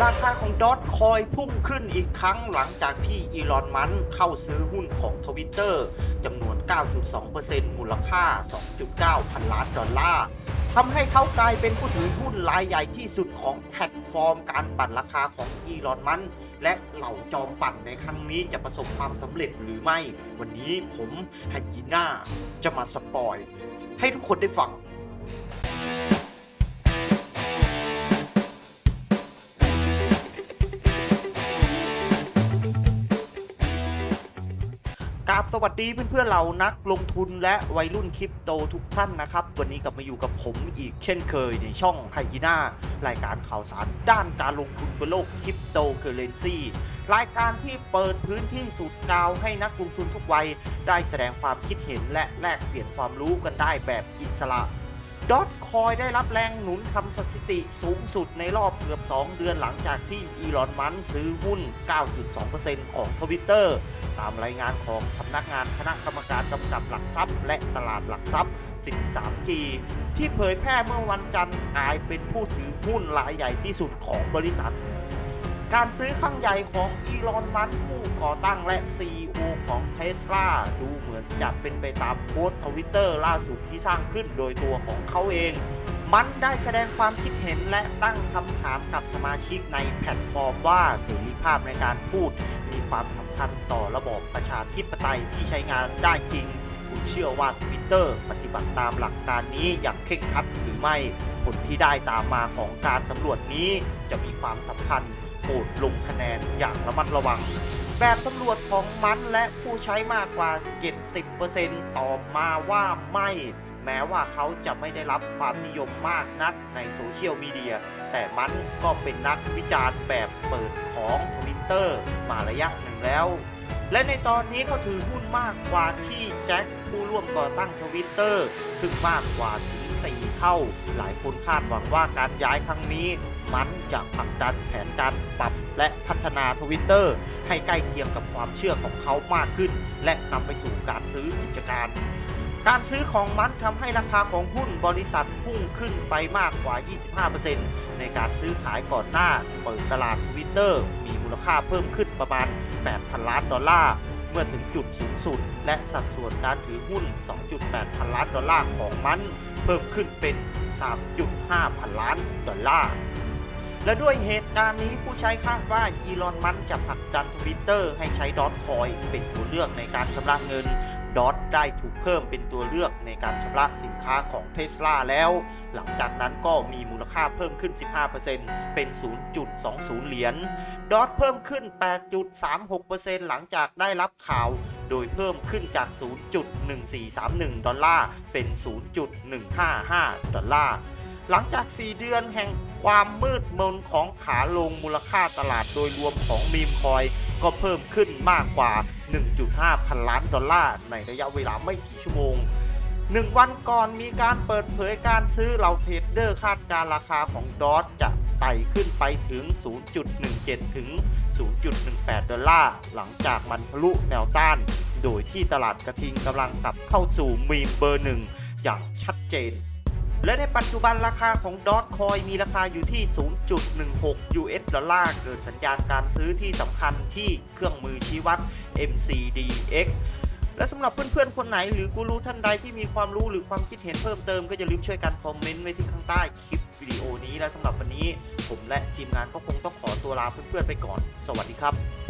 ราคาของดอทคอยพุ่งขึ้นอีกครั้งหลังจากที่อีลอนมัสก์เข้าซื้อหุ้นของทวิตเตอร์จำนวน 9.2%มูลค่า 2.9 พันล้านดอลลาร์ทำให้เขากลายเป็นผู้ถือหุ้นรายใหญ่ที่สุดของแพลตฟอร์มการปั่นราคาของอีลอนมัสก์และเหล่าจอมปั่นในครั้งนี้จะประสบความสำเร็จหรือไม่ วันนี้ผมฮันยีน่าจะมาสปอย ให้ทุกคนได้ฟัง ครับ สวัสดีเพื่อนเพื่อเรานักลงทุนและวัยรุ่นคริปโตทุกท่านนะครับ วันนี้กลับมาอยู่กับผมอีกเช่นเคยในช่องไฮยีน่ารายการข่าวสารด้านการลงทุนบนโลกคริปโตเคอเรนซีรายการที่เปิดพื้นที่สูตรกาวให้นักลงทุนทุกวัย ได้แสดงความคิดเห็นและแลกเปลี่ยนความรู้กันได้แบบอิสระ ดอทคอยได้รับแรงหนุนทำสถิติสูงสุดในรอบเกือบ 2 เดือนหลังจากที่อีลอนมัสซื้อหุ้น 9.2%ของทวิตเตอร์ตามรายงานของสำนักงานคณะกรรมการกำกับหลักทรัพย์ และตลาดหลักทรัพย์ 13G ที่เผยแพร่เมื่อวันจันทร์กลายเป็นผู้ถือหุ้นรายใหญ่ที่สุดของบริษัท การซื้อครั้งใหญ่ของอีลอนมัสผู้ก่อตั้งและ CEO ของเท s l a ดูเหมือนจะเป็นไปตามโพสต์ทวิตเตอร์ล่าสุดที่สร้างขึ้นโดยตัวของเขาเอง มันได้แสดงความคิดเห็นและตั้งคำถามกับสมาชิกในแพลตฟอร์มว่าเสรีภาพในการพูด มีความสำคัญต่อระบอบประชาธิปไตยที่ใช้งานได้จริงคุณเชื่อว่าทวิตเตอร์ปฏิบัติตามหลักการนี้อย่างเคร่งครัดหรือไม่ ผลที่ได้ตามมาของการสำรวจนี้จะมีความสำคัญ โปรดลงคะแนนอย่างระมัดระวัง แบบสำรวจของมันและผู้ใช้มากกว่า 70%ตอบมาว่าไม่ แม้ว่าเขาจะไม่ได้รับความนิยมมากนักในโซเชียลมีเดีย แต่มันก็เป็นนักวิจารณ์แบบเปิดของทวิตเตอร์มาระยะหนึ่งแล้วและในตอนนี้เขาถือหุ้นมากกว่าที่แจ็คผู้ร่วมก่อตั้งทวิตเตอร์ซึ่งมากกว่าถึง 4 เท่า หลายคนคาดหวังว่าการย้ายครั้งนี้ มันจะผลักดันแผนการปรับและพัฒนาทวิตเตอร์ให้ใกล้เคียงกับความเชื่อของเขามากขึ้น และนำไปสู่การซื้อกิจการการซื้อของมันทำให้ราคาของหุ้นบริษัทพุ่งขึ้นไปมากกว่า 25%ในการซื้อขายก่อนหน้า เปิดตลาดทวิตเตอร์มีมูลค่าเพิ่มขึ้นประมาณ 8,000 ล้านดอลลาร์ เมื่อถึงจุดสูงสุด และสัดส่วนการถือหุ้น 2.8 พันล้านดอลลาร์ของมัน เพิ่มขึ้นเป็น 3.5 พันล้านดอลลาร์ และด้วยเหตุการณ์นี้ผู้ใช้คาดว่าอีลอนมัสจะผลักดันทวิตเตอร์ให้ใช้ดอทคอยเป็นตัวเลือกในการชำระเงิน ดอทได้ถูกเพิ่มเป็นตัวเลือกในการชำระสินค้าของเท s l a แล้ว หลังจากนั้นก็มีมูลค่าเพิ่มขึ้น 15%เป็น 0.20 เหรียญดอทเพิ่มขึ้น 8.36%หลังจากได้รับข่าว โดยเพิ่มขึ้นจาก 0.1431 ดอลลาร์ เป็น 0.155 ดอลลาร์หลังจาก 4 เดือนแห่งความมืดมนของขาลงมูลค่าตลาดโดยรวมของมีมคอย ก็เพิ่มขึ้นมากกว่า 1.5 พันล้านดอลลาร์ในระยะเวลาไม่กี่ชั่วโมงหนึ่งวันก่อนมีการเปิดเผยการซื้อเหล่าเทรดเดอร์คาดการราคาของดอทจะไต่ขึ้นไปถึง 0.17 ถึง 0.18 ดอลลาร์ หลังจากมันทะลุแนวต้าน โดยที่ตลาดกระทิงกำลังกลับเข้าสู่มีมเบอร์หนึ่งอย่างชัดเจน และในปัจจุบันราคาของดอทคอยมีราคาอยู่ที่ 0.16 US ดอลลาร์เกิดสัญญาณการซื้อที่สำคัญที่เครื่องมือชี้วัด MCDX และสำหรับเพื่อนๆ คนไหนหรือกูรู้ท่านใดที่มีความรู้หรือความคิดเห็นเพิ่มเติมก็อย่าลืมช่วยกันคอมเมนต์ไว้ที่ข้างใต้คลิปวิดีโอนี้และสำหรับวันนี้ ผมและทีมงานก็คงต้องขอตัวลาเพื่อนๆไปก่อน สวัสดีครับ